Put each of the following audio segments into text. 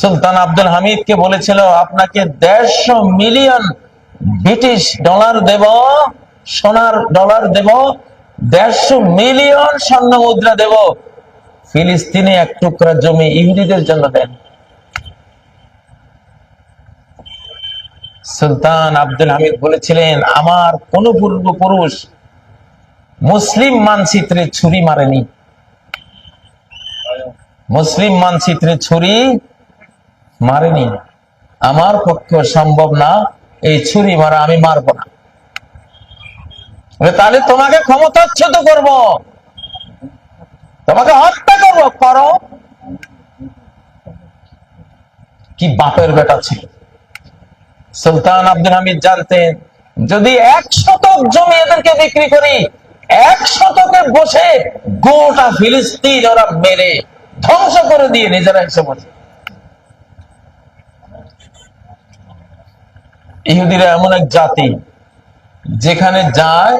সুলতান আব্দুল হামিদকে বলেছিল, আপনাকে দেড়শো মিলিয়ন ব্রিটিশ ডলার দেব, সোনার ডলার দেব, দেড়শো মিলিয়ন স্বর্ণ মুদ্রা দেব। ফিলিস্তিনে এক টুকরা জমি ইহুদিদের জন্য দেন। সুলতান আব্দুল হামিদ বলেছিলেন, আমার কোন পূর্বপুরুষ মুসলিম মানচিত্রে ছুরি মারেনি। মুসলিম মানচিত্রে ছুরি মারেনি। আমার পক্ষে সম্ভব না, এই ছুরি মারা আমি মারব না। তাহলে তোমাকে ক্ষমতাচ্যুত করব। তোমাকে হত্যা করব, করো। কি বাপের বেটা ছিল। সুলতান আব্দুল হামিদ জানতেন, যদি এক শতক জমি এদেরকে বিক্রি করি, এক শতকে বসে গোটা ফিলিস্তিন ওরা মেরে ধ্বংস করে দিয়ে নিজেরা এসে বসে। ইহুদিরা এমন এক জাতি, যেখানে যায়,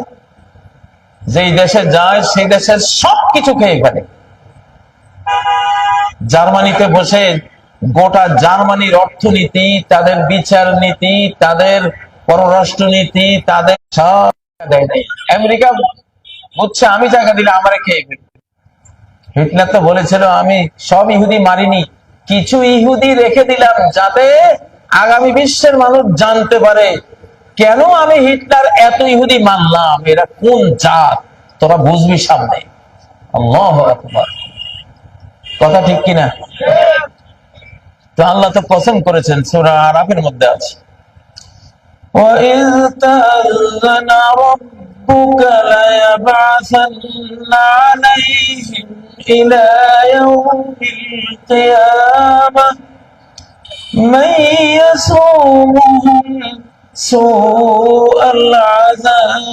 যেই দেশে যায়, সেই দেশের সবকিছু খেয়ে ফেলে জার্মানিতে বসে গোটা জার্মানির অর্থনীতি, তাদের বিচার নীতি, তাদের পররাষ্ট্র নীতি, তাদের সব দেয় নাই। আমেরিকা বুঝছে আমি জায়গা দিলে আমারে খেয়ে ফেলবে হিটলার তো বলেছিল, আমি সব ইহুদি মারিনি, কিছু ইহুদি রেখে দিলাম যাতে আগামী বিশ্বের মানুষ জানতে পারে কেন আমি হিটলার এত ইহুদি মানলাম এরা কোন জাত তোরা বুঝবি সামনে আল্লাহু আকবার কথা ঠিক কিনা তো আল্লাহ তো পছন্দ করেছেন সুরা আরাফের মধ্যে আছে وَإِذْ تَأَذَّنَ رَبُّكَ لَيَبْعَثَنَّ عَلَيْهِمْ إِلَى يَوْمِ الْقِيَامَةِ مَن يَسُومُهُمْ سُوءَ الْعَذَابِ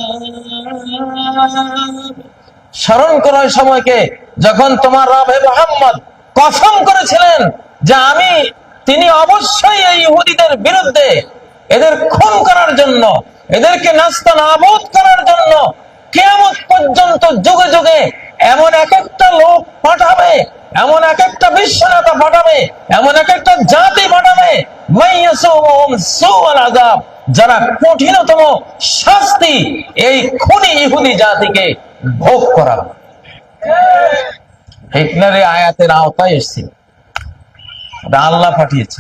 স্মরণ করো ওই সময়কে যখন তোমার রব হে মোহাম্মদ কসম করেছিলেন যে আমি তিনি অবশ্যই এই ইহুদিদের বিরুদ্ধে এদের খুন করার জন্য এদেরকে নাস্তা নাবোধ করার জন্য কেমন পর্যন্ত যুগে যুগে এমন এক একটা লোক পাঠাবে, এমন এক একটা বিশ্বনেতা পাঠাবে, এমন এক একটা জাতি পাঠাবে। যারা কঠিনতম শাস্তি এই খুনি ইহুদি জাতিকে ভোগ করাবে। হিটলারের আয়াতের আওতায় এসেছিল। আল্লাহ পাঠিয়েছে।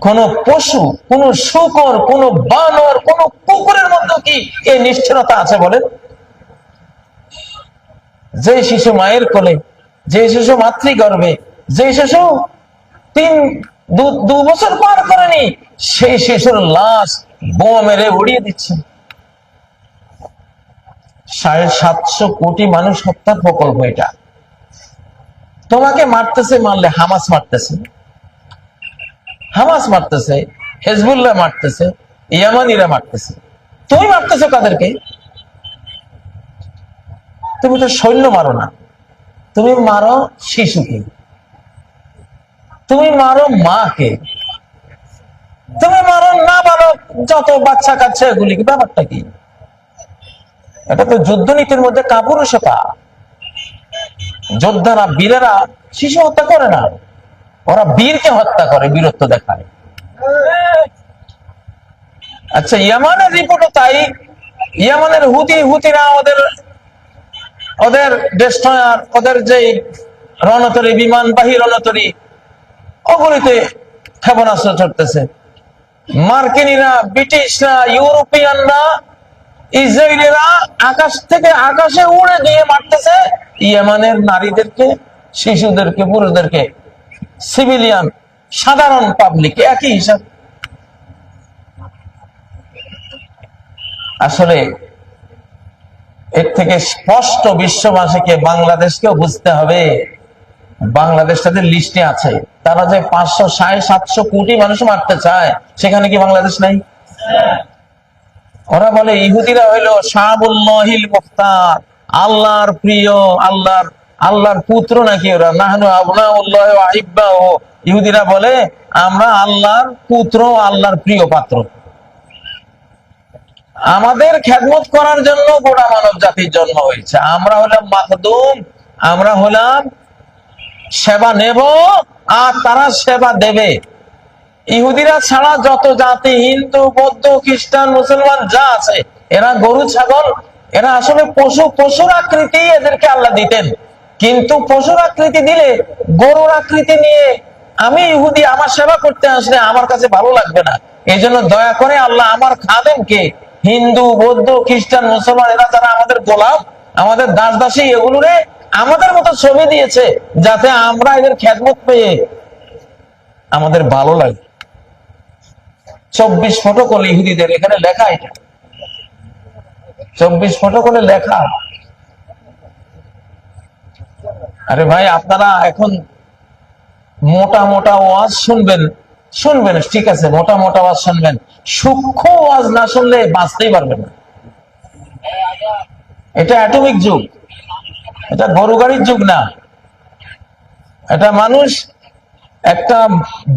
কোন পশু, কোন শুকর, কোন বানর, কোন কুকুরের মধ্যে কি এই নিষ্ঠুরতা আছে বলেন? যে শিশু মায়ের কোলে যে শিশু মাতৃগর্ভে যে শিশু তিন দু- বছর পার করেনি, সেই শিশুর লাশ বোমা মেরে উড়িয়ে দিচ্ছে। সাড়ে সাতশো কোটি মানুষ হত্যার প্রকল্প এটা। তোমাকে মারতেছে, মারলে হামাস মারতেছে। হামাস মারতেছে, হেজবুল্লাহ মারতেছে, ইয়ামানিরা মারতেছে। তুমি মারতেছো কাদেরকে? তুমি তো সৈন্য মারো না। তুমি মারো শিশুকে। তুমি মারো মাকে। তুমি মারো না মারো যত বাচ্চা কাচ্চা এগুলি, কি ব্যাপারটা কি? এটা তো যুদ্ধনীতির মধ্যে কাপুরুষতা। যোদ্ধারা, বীরেরা শিশু হত্যা করে না। ওরা বীরকে হত্যা করে, বীরত্ব দেখায়। আচ্ছা ইয়ামানের রিপোর্টও তাই। ইয়ামানের হুতি, হুতিরা ওদের ওদের ডেস্ট্রয়ার ওদের যে রণতরী বিমানবাহী রণতরী, ওগুলিতে ক্ষেপণাস্ত্র চড়তেছে মার্কিনীরা, ব্রিটিশরা, ইউরোপিয়ানরা, ইসরায়েলিরা আকাশ থেকে আকাশে উড়ে দিয়ে মারতেছে। ইয়েমানের নারীদেরকে, শিশুদেরকে, পুরুষদেরকে সিভিলিয়ান সাধারণ পাবলিক একই হিসাব। আসলে এর থেকে স্পষ্ট বিশ্ববাসীকে বাংলাদেশকেও বুঝতে হবে বাংলাদেশ তাদের লিস্টে আছে, তারা যে পাঁচশো, সাড়ে সাতশো কোটি মানুষ মারতে চায়, সেখানে কি বাংলাদেশ নাই? ওরা বলে, ইহুদিরা হইল শাহাবুল্লাহিল আল্লাহর প্রিয়, আল্লাহর আল্লাহর পুত্র নাকি ওরা? নাহনু আবনাউল্লাহ ওয়া আহিব্বাহ। ইহুদিরা বলে, আমরা আল্লাহর পুত্র আল্লাহর প্রিয় পাত্র। আমাদের খেদমত করার জন্য গোটা মানব জাতির জন্ম হয়েছে। আমরা হলাম মাহদুম আমরা হলাম সেবা নেব, আর তারা সেবা দেবে। ইহুদিরা ছাড়া যত জাতি, হিন্দু, বৌদ্ধ, খ্রিস্টান, মুসলমান যা আছে, এরা গরু, ছাগল, এরা আসলে পশু, পশুর আকৃতি এদেরকে আল্লাহ দিতেন। কিন্তু পশুর আকৃতি দিলে গরুর আকৃতি নিয়ে আমি ইহুদি, আমার সেবা করতে আসলে আমার কাছে ভালো লাগবে না। এই জন্য দয়া করে আল্লাহ আমার খাদেমকে, হিন্দু, বৌদ্ধ, খ্রিস্টান, মুসলমান, এরা যারা আমাদের গোলাম, আমাদের দাস দাসী এগুলোরে আমাদের মতো ছবি দিয়েছে যাতে আমরা এদের খেদমত পেয়ে আমাদের ভালো লাগে। চব্বিশ ফটো করলে ইহুদিদের এখানে লেখা এটা। চব্বিশ ফটো করে লেখা। আরে ভাই, আপনারা এখন মোটা মোটা ওয়াজ শুনবেন। শুনবেন, ঠিক আছে, মোটা মোটা ওয়াজ শুনবেন। সূক্ষ্ম ওয়াজ না শুনলে বাঁচতেই পারবেন না। এটা অ্যাটমিক যুগ। এটা গরু গাড়ির যুগ না। এটা মানুষ একটা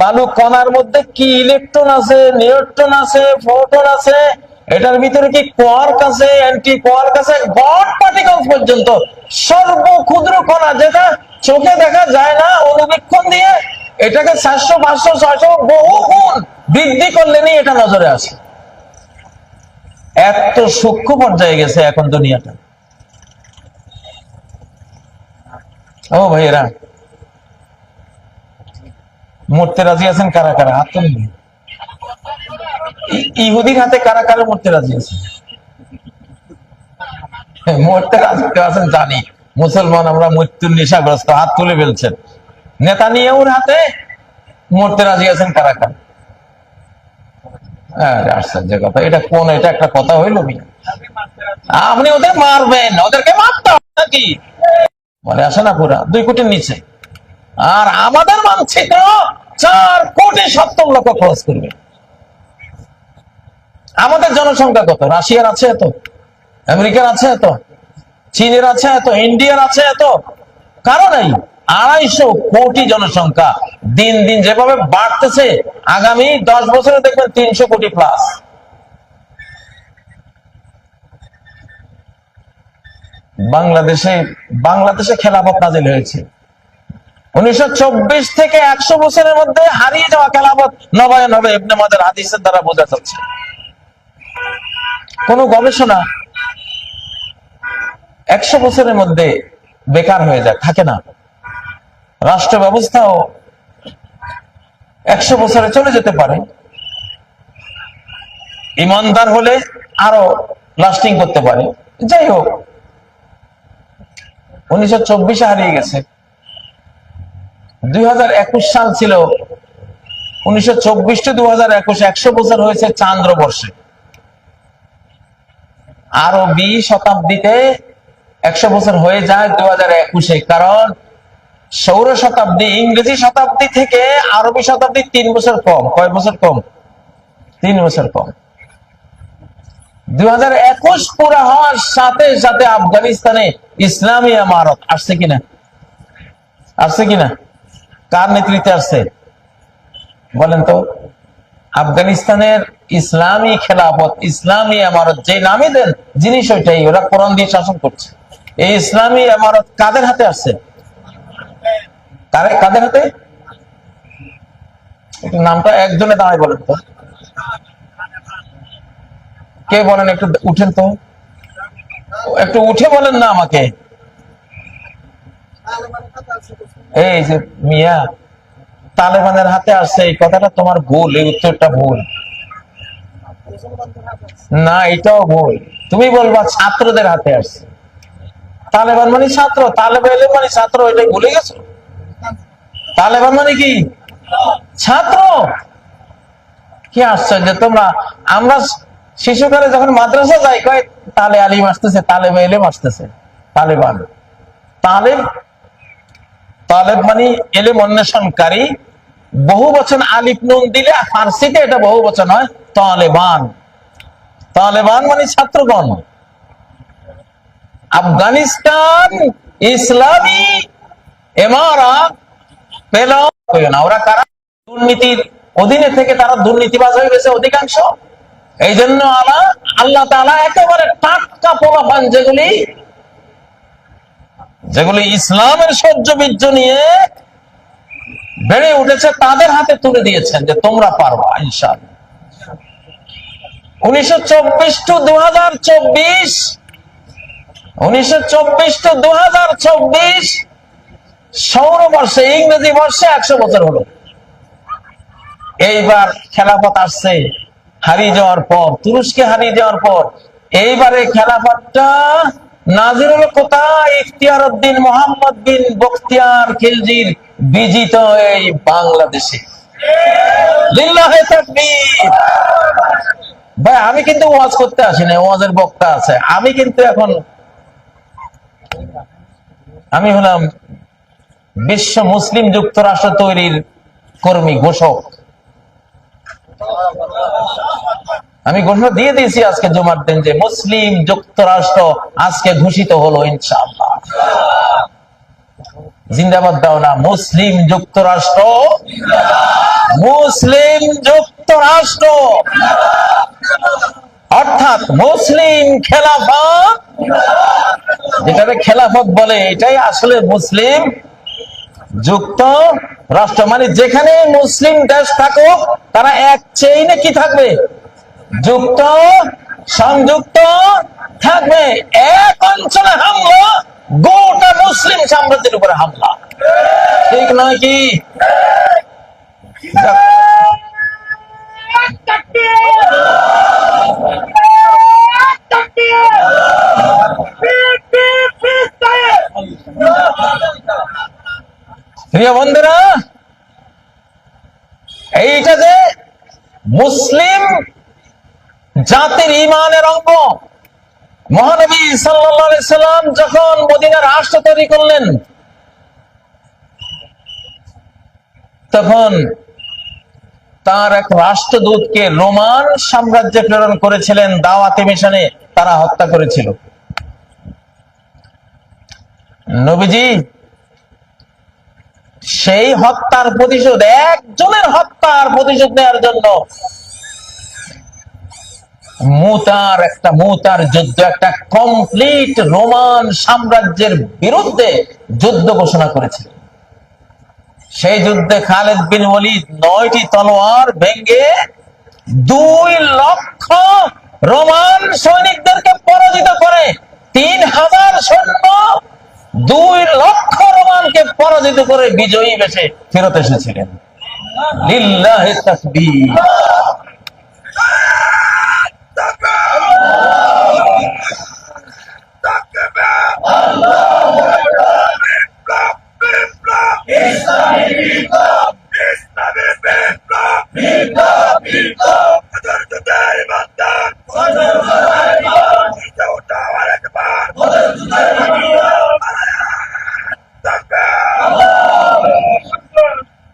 বালু কণার মধ্যে কি ইলেকট্রন আছে, নিউট্রন আছে ফোটন আছে এটার ভিতরে কি কোয়ার্ক আছে? অ্যান্টি কোয়ার্ক আছে? গড পার্টিকল পর্যন্ত। সর্ব ক্ষুদ্র কণা যেটা চোখে দেখা যায় না, অনুবীক্ষণ দিয়ে এটাকে চারশো পাঁচশো, ছয়শো বহু গুণ বৃদ্ধি করলেনই এটা নজরে আসে। এত সূক্ষ্ম পর্যায়ে গেছে এখন দুনিয়াটা। ও ভাইয়েরা, মরতে রাজি আছেন কারা কারা? হাত তুলুন ই- ইহুদির হাতে কারা কারা মরতে রাজি আছে? মরতে রাজি আছেন জানি। মুসলমান আমরা মৃত্যুর নেশাগ্রস্ত, হাত তুলে ফেলছেন। নেতা নিয়ে ওর হাতে মরতে রাজি আছেন কারা কারা? আশ্চর্য কথা। এটা কোন, এটা একটা কথা হইল মিয়া আপনি ওদের মারবেন, ওদেরকে মারতে হবে নাকি? বলে, আসে না পুরা দুই কোটির নিচে। আর আমাদের মানচিত্র চার কোটি সত্তর লক্ষ খরচ করবে। আমাদের জনসংখ্যা কত? রাশিয়ার আছে এত? আমেরিকার আছে এত? চীনের আছে এত? ইন্ডিয়ার আছে এত? কারও নাই আড়াইশো কোটি জনসংখ্যা দিন দিন যেভাবে বাড়তেছে, আগামী দশ বছরে দেখবেন তিনশো কোটি প্লাস বাংলাদেশে বাংলাদেশে খেলাফত নাজিল হয়েছে। উনিশশো চব্বিশ থেকে একশো বছরের মধ্যে হারিয়ে যাওয়া খেলাফত নবায়ন হবে, ইবনে মাজার হাদিসের দ্বারা বোঝা যাচ্ছে। কোন গবেষণা একশো বছরের মধ্যে বেকার হয়ে যায়, থাকে না। রাষ্ট্র ব্যবস্থাও একশো বছরে চলে যেতে পারে। ইমানদার হলে আরও লাস্টিং করতে পারে। যাই হোক, উনিশশো চব্বিশে হারিয়ে গেছে। দুই হাজার একুশ সাল ছিল, উনিশশো চব্বিশ টু দু হাজার একুশ একশো বছর হয়েছে চান্দ্র বর্ষে। আরও বিশ শতাব্দীতে একশো বছর হয়ে যায় দু হাজার একুশে, কারণ সৌর শতাব্দী ইংরেজি শতাব্দী থেকে আরবি শতাব্দী তিন বছর কম। কয় বছর কম? তিন বছর কম। দুই হাজার একুশ পুরা হওয়ার সাথে সাথে আফগানিস্তানে ইসলামী আমারত আসছে কিনা? আসছে কিনা? কার নেতৃত্বে আসছে? বলেন তো। আফগানিস্তানের ইসলামী খেলাফত, ইসলামী আমারত যে নামই দেন জিনিস ওইটাই ওরা কোরআন দিয়ে শাসন করছে। এই ইসলামী আমারত কাদের হাতে আসছে? কাদের হাতে? নামটা একজনে দাঁড়ায় বলেন তো। কে বলেন একটু উঠেন তো। একটু উঠে বলেন না আমাকে। এই যে মিয়া তালেবানের হাতে আসছে, এই কথাটা তোমার ভুল, এই উত্তরটা ভুল। না, এটাও ভুল। তুমি বলবা ছাত্রদের হাতে আসছে। তালেবান মানে ছাত্র, তালেবান মানে ছাত্র এটাই ভুলে গেছো? তালেবান মানে কি? ছাত্র। কি আশ্চর্য, তোমরা, আমরা শিশুকালে যখন মাদ্রাসা যাই, কয়, তালে আলিম আসতেছে তালেব এলেম আসতেছে, তালেবান। তালেব তালেব মানে এলেম অন্বেষণকারী বহু বচন আলিফ নুন দিলে ফার্সিতে এটা বহু বচন হয় তালেবান। তালেবান মানে ছাত্রগণ। আফগানিস্তান, ইসলামী এমারা পেল না। ওরা কারা? দুর্নীতির অধীনে থেকে তারা দুর্নীতিবাজ হয়ে গেছে অধিকাংশ। এই জন্য আলা আল্লাহ তাআলা একেবারে টাটকা পোলাপান যেগুলি যেগুলি ইসলামের সহ্য বীর্য নিয়ে বেড়ে উঠেছে, তাদের হাতে তুলে দিয়েছেন যে তোমরা পারবা হলো। এইবার খেলাফত আসছে, হারিয়ে যাওয়ার পর, তুরস্কে হারিয়ে যাওয়ার পর, এইবারে খেলাফতটা নাজির হলো কোথায়? ইখতিয়ার উদ্দিন মোহাম্মদ বিন বখতিয়ার খিলজির বিজিত এই বাংলাদেশে। ভাই, আমি কিন্তু ওয়াজ করতে আসি না ওয়াজের বক্তা আছে। আমি কিন্তু এখন আমি হলাম বিশ্ব মুসলিম যুক্তরাষ্ট্র তৈরির কর্মী, ঘোষক। আমি ঘোষণা দিয়ে দিয়েছি আজকে জুমার দিন যে মুসলিম যুক্তরাষ্ট্র আজকে ঘোষিত হলো, ইনশাআল্লাহ। জিন্দাবাদ দাও না, মুসলিম যুক্তরাষ্ট্র। মুসলিম যুক্তরাষ্ট্র। অর্থাৎ মুসলিম খেলাফত, যেটাকে খেলাফত বলে, এটাই আসলে মুসলিম যুক্ত রাষ্ট্র মানে যেখানে মুসলিম দেশ থাকুক, তারা এক চেইনে কি থাকবে? যুক্ত সংযুক্ত থাকবে। এক অঞ্চলে হামলা, গোটা মুসলিম সাম্রাজ্যের উপরে হামলা। ঠিক নয় কি? প্রিয় বন্ধুরা, এইটা যে মুসলিম জাতির ইমানের অঙ্গ। মহানবী সাল্লাম যখন মদিনা রাষ্ট্র তৈরি করলেন, তখন তার এক রাষ্ট্রদূতকে রোমান সাম্রাজ্যে প্রেরণ করেছিলেন দাওয়াতি মিশনে তারা হত্যা করেছিল। নবীজি, সেই হত্যার প্রতিশোধ, একজনের হত্যার প্রতিশোধ নেওয়ার জন্য মুতার, একটা মুতার যুদ্ধ, একটা কমপ্লিট রোমান সাম্রাজ্যের বিরুদ্ধে যুদ্ধ ঘোষণা করেছিল সেই যুদ্ধে খালেদ বিন ওলিদ নয়টি তলোয়ার ভেঙ্গে দুই লক্ষ রোমান সৈনিকদেরকে পরাজিত করে, তিন হাজার সৈন্য দুই লক্ষ রোমানকে পরাজিত করে বিজয়ী বেশে ফেরত এসেছিলেন। লিল্লাহি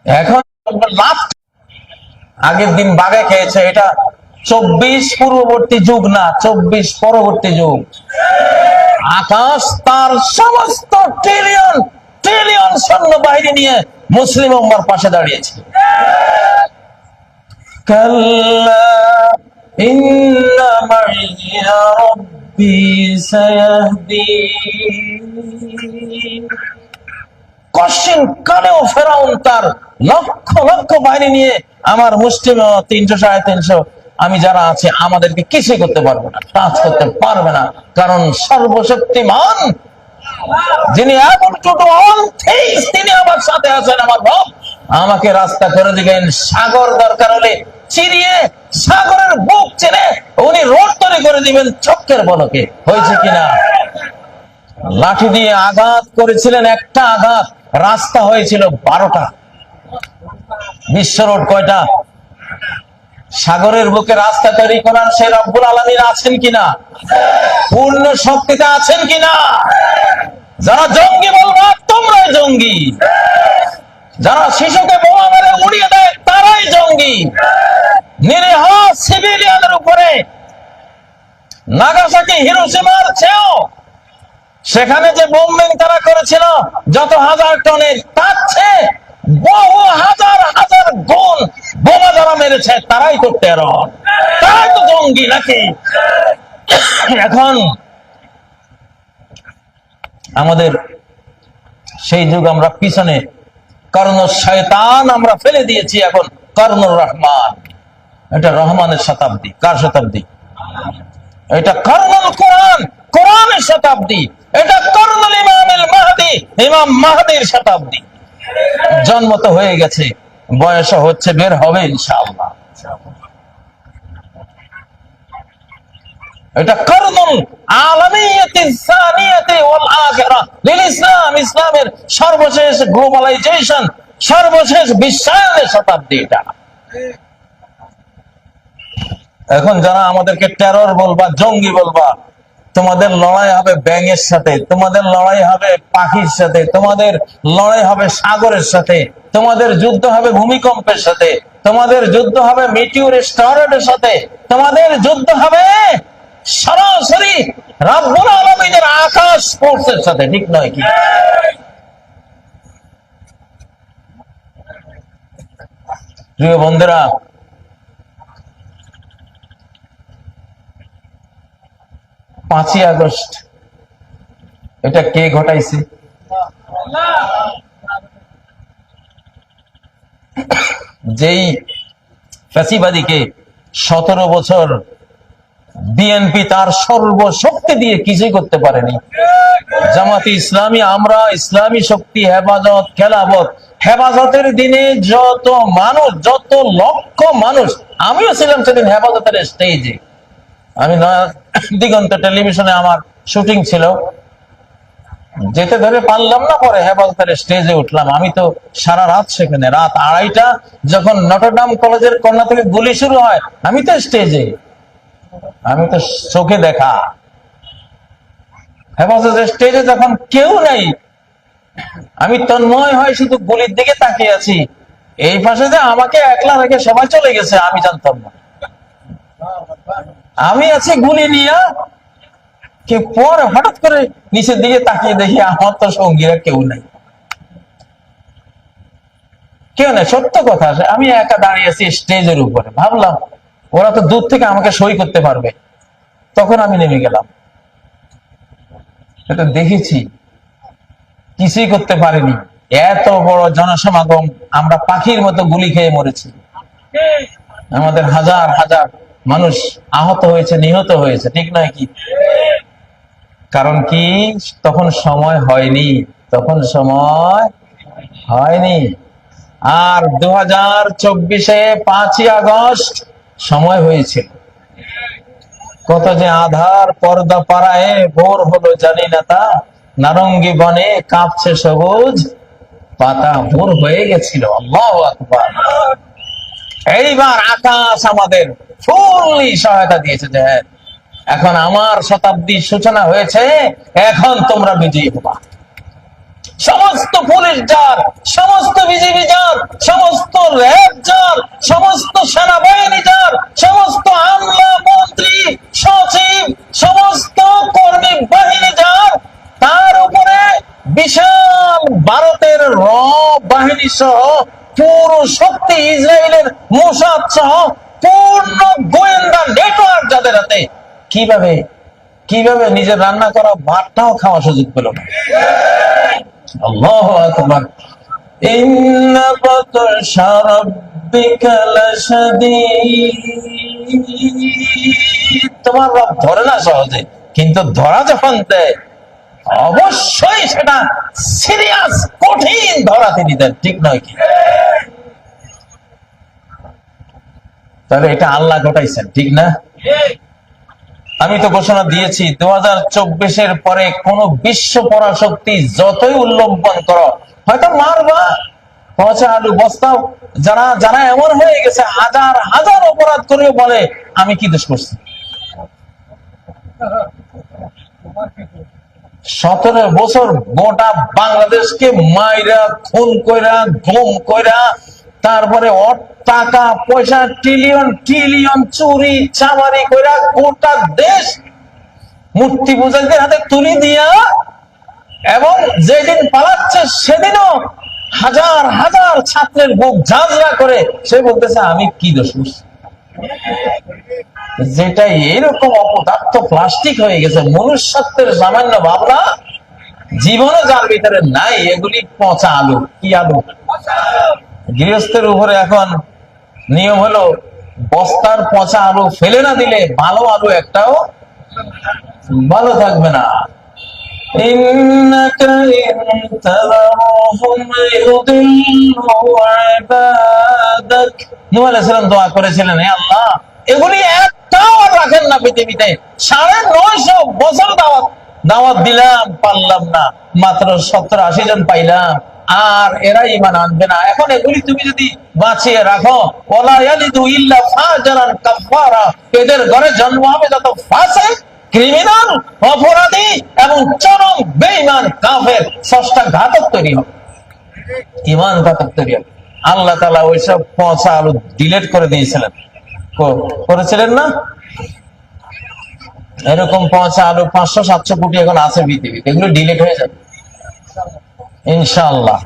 এখন আগের দিন বাগে খেয়েছে এটা চব্বিশ পূর্ববর্তী যুগ না, চব্বিশ পরবর্তী যুগ। আকাশ তার সমস্ত ট্রিলিয়ন ট্রিলিয়ন সৈন্য বাহিনী নিয়ে মুসলিম উম্মার পাশে দাঁড়িয়েছে। তার লক্ষ লক্ষ বাহিনী নিয়ে আমার মুসলিম তিনশো সাড়ে তিনশো আমি যারা আছে, আমাদেরকে কিছুই করতে পারবে না, কাজ করতে পারবে না। কারণ সর্বশক্তিমান, যিনি এমন অল তিনি আমার সাথে আছেন, আমার রব আমাকে রাস্তা করে দিবেন, সাগর দরকার হলে চিরিয়ে সাগরের বুক চেনে উনি রোড তৈরি করে দিবেন চক্কের বলকে। হয়েছে কিনা? লাঠি দিয়ে আঘাত করেছিলেন একটা আঘাত, রাস্তা হয়েছিল বারোটা। বিশ্ব রোড কয়টা? সাগরের বুকে রাস্তা তৈরি করার সেই রব্বুল আলমীর আছেন কিনা? পূর্ণ শক্তিতে আছেন কিনা? যারা জঙ্গি বলব তোমরাই জঙ্গি। যারা শিশুকে বোমা মেরে উড়িয়ে দেয়, তারাই জঙ্গি। নিরীহ সিভিলিয়ানের উপরে নাগাসাকি হিরোসীমার চেয়েও সেখানে যে বোম্বিং তারা করেছিল, যত হাজার টনের, তার চেয়ে বহু হাজার হাজার গুণ বোমা যারা মেরেছে, তারাই তো টেরর তারাই তো জঙ্গি নাকি? এখন আমাদের সেই যুগ আমরা পিছনে, কর্ণ শয়তান আমরা ফেলে দিয়েছি এখন, কর্ণুর রহমান। এটা রহমানের শতাব্দী। কার শতাব্দী? এটা কর্ণুল কোরআন, কোরআনের শতাব্দী। এটা কর্ণুল ইমামের মাহাদি, ইমাম মাহাদির শতাব্দী। জন্ম তো হয়ে গেছে, বয়স হচ্ছে বের হবে ইনশাআল্লাহ। এটা ইসলামের সর্বশেষ গ্লোবালাইজেশন, সর্বশেষ বিশ্বায়নের শতাব্দী এটা। এখন যারা আমাদেরকে টেরর বলবা, জঙ্গি বলবা তোমাদের লড়াই হবে ব্যাঙের সাথে, তোমাদের লড়াই হবে পাখির সাথে, তোমাদের লড়াই হবে সাগরের সাথে, তোমাদের যুদ্ধ হবে ভূমিকম্পের সাথে, তোমাদের যুদ্ধ হবে মিটিউর স্টারের সাথে, তোমাদের যুদ্ধ হবে সরাসরি রাব্বুল আলমিনের আকাশ ফোর্সের সাথে, ঠিক নয় কি? প্রিয় বন্ধুরা পাঁচই আগস্ট। এটা কে ঘটাইছে? যেই ফ্যাসিবাদীকে সতেরো বছর বিএনপি তার সর্বশক্তি দিয়ে কিছুই করতে পারেনি। জামাতি ইসলামী, আমরা ইসলামী শক্তি, হেফাজত খেলাবত হেফাজতের দিনে যত মানুষ, যত লক্ষ মানুষ, আমিও ছিলাম সেদিন হেফাজতের স্টেজে আমি দিগন্ত টেলিভিশনে আমার শুটিং ছিল। যেতে ধরে পারলাম না পরে হেফাজতের স্টেজে উঠলাম। আমি তো সারা রাত সেখানে, রাত আড়াইটা যখন নটরডাম কলেজের কন্যা থেকে গুলি শুরু হয়, আমি তো স্টেজে। আমি তো চোখে দেখা। হেফাজতের স্টেজে যখন কেউ নেই, আমি তন্ময় হয় শুধু গুলির দিকে তাকিয়ে আছি। এই পাশে যে আমাকে একলা রেখে সবাই চলে গেছে, আমি জানতাম না। আমি আছি গুলি নিয়ে। কে পরে হঠাৎ করে নিচের দিকে তাকিয়ে দেখি আমার তো সঙ্গীরা কেউ নাই। কেউ নেই, সত্য কথা আমি একা দাঁড়িয়ে আছি স্টেজের উপরে। ভাবলাম, ওরা তো দূর থেকে আমাকে সই করতে পারবে। তখন আমি নেমে গেলাম। এটা দেখেছি। কিছুই করতে পারিনি। এত বড় জনসমাগম, আমরা পাখির মতো গুলি খেয়ে মরেছি। আমাদের হাজার হাজার মানুষ আহত হয়েছে, নিহত হয়েছে, ঠিক নয় কি? কারণ কি? তখন সময় হয়নি, তখন সময় হয়নি। আর দু হাজার চব্বিশে পাঁচই আগস্ট সময় হয়েছিল কত যে আধার পর্দা পাড়ায় ভোর হলো জানি না তা, নারঙ্গি বনে কাঁপছে সবুজ পাতা, ভোর হয়ে গেছিল। আল্লাহ আকবার। এইবার আকাশ আমাদের ফুললি সহায়তা দিয়েছে যে হ্যাঁ, এখন আমার শতাব্দীর সূচনা হয়েছে এখন তোমরা বিজয়ী হবা। সমস্ত পুলিশ যার সমস্ত বিজেপি যার সমস্ত র্যাব যার সমস্ত সেনাবাহিনী যার সমস্ত আমলা মন্ত্রী সচিব সমস্ত কর্মী বাহিনী যার তার উপরে বিশাল ভারতের র বাহিনী সহ পুরো শক্তি ইসরায়েলের মোসাদ সহ পূর্ণ গোয়েন্দা নেটওয়ার্ক যাদের হাতে, কীভাবে কীভাবে নিজের রান্না করা ভাতটাও খাওয়া সুযোগ পেল না। তোমার রব ধরে না সহজে, কিন্তু ধরা যখন দেয়, অবশ্যই সেটা সিরিয়াস কঠিন ধরা তিনি দেন, ঠিক নয় কি? তাহলে এটা আল্লাহ ঘটাইছেন, ঠিক না? আমি তো ঘোষণা দিয়েছি দু হাজার চব্বিশের পরে কোন বিশ্ব পরাশক্তি যতই উল্লম্বন করো, হয়তো মারবা, পচা আলু বস্তাও, যারা যারা এমন হয়ে গেছে, হাজার হাজার অপরাধ করেও বলে, আমি কি দোষ করছি? সতেরো বছর গোটা বাংলাদেশকে মাইরা, খুন কইরা ঘুম কইরা তারপরে টাকা, পয়সা ট্রিলিয়ন ট্রিলিয়ন চুরি চামারি কইরা গোটা দেশ মূর্তি পূজাদের হাতে তুলি দিয়া এবং যেদিন পালাচ্ছে সেদিনও হাজার হাজার ছাত্রের বুক ঝাঁঝরা করে সে বলতেছে, আমি কি দোষ যেটা এরকম অপদার্থ প্লাস্টিক হয়ে গেছে, মনুষ্যত্বের সামান্য ভাবনা, জীবনে যার ভিতরে নাই, এগুলি পচা আলু। কি আলু? গৃহস্থের উপরে এখন নিয়ম হলো বস্তার পচা আলু ফেলে না দিলে ভালো আলু একটাও ভালো থাকবে না إنك إن تذرهم يضلوا عبادك নূহ আলাইহিস সালাম দোয়া করেছিলেন হে আল্লাহ এগুলি একটাও আর রাখেন না পৃথিবীতে সাড়ে নয়শো বছর দাওয়াত দাওয়াত দিলাম পারলাম না মাত্র সত্তর আশি জন পাইলাম আর এরা ইমান আনবে না। এখন এগুলি তুমি যদি বাঁচিয়ে রাখো এদের ঘরে জন্ম হবে যত ফাসে ক্রিমিনাল, অপরাধী এবং চরম বেঈমান কাফের ষষ্ঠা ঘাতক তৈরি হবে। ইমান ঘাতক তৈরি হবে। আল্লাহ তালা ওইসব পচা আলু ডিলেট করে দিয়েছিলেন। করেছিলেন না? এরকম পচা আলু পাঁচশো, সাতশো কোটি এখন আছে পৃথিবীতে। এগুলো ডিলেট হয়ে যাবে। ইনশাআল্লাহ।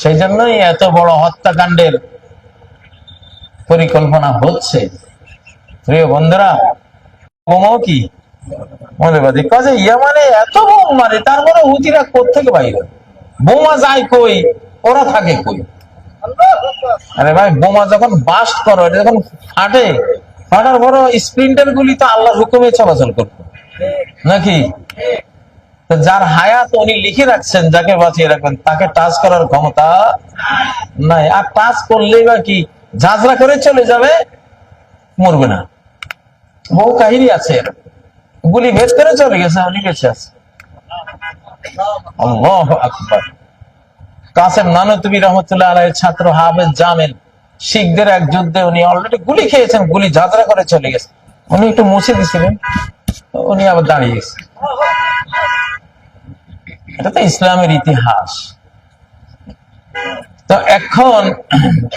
সেই জন্যই এত বড় হত্যাকাণ্ডের পরিকল্পনা হচ্ছে। প্রিয় বন্ধুরা কি? মৌলবাদী কাজে এত বোম মারে তারপরে হুতিরা বাইরে বোমা যায় কই? ওরা থাকে কই? আরে ভাই, বোমা যখন বাস্ট করো এটা যখন ফাটে, ফাটার বড় স্প্রিন্টার গুলি তো আল্লাহর হুকুমে চলাচল করবে নাকি? যার হায়াত উনি লিখে রাখছেন, যাকে বাঁচিয়ে রাখবেন, তাকে টাচ করার ক্ষমতা নাই। আর টাচ করলেই বা কি ঝাঁঝরা করে চলে যাবে, মরবে না। বহু কাহিনী আছে। গুলি ভেদ করে চলে গেছে, উনি বেঁচে আছে। কাসেম রহমতুল্লাহ আলাইহির ছাত্র জামেল শিখদের এক যুদ্ধে উনি অলরেডি গুলি খেয়েছেন, গুলি করে চলে গেছে। উনি একটু মুছে দিছিলেন উনি আবার দাঁড়িয়ে গেছে। এটা তো ইসলামের ইতিহাস। তো এখন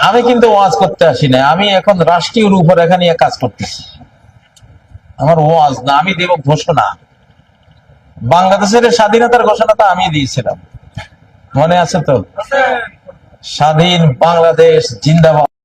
আমি কিন্তু ওয়াজ করতে আসি না আমি এখন রাষ্ট্রীয় রূপরেখা নিয়ে কাজ করতেছি। আমার ওয়াজ না আমি দেব ঘোষণা। বাংলাদেশের স্বাধীনতার ঘোষণা তো আমি দিয়েছিলাম। মনে আছে তো? স্বাধীন বাংলাদেশ জিন্দাবাদ।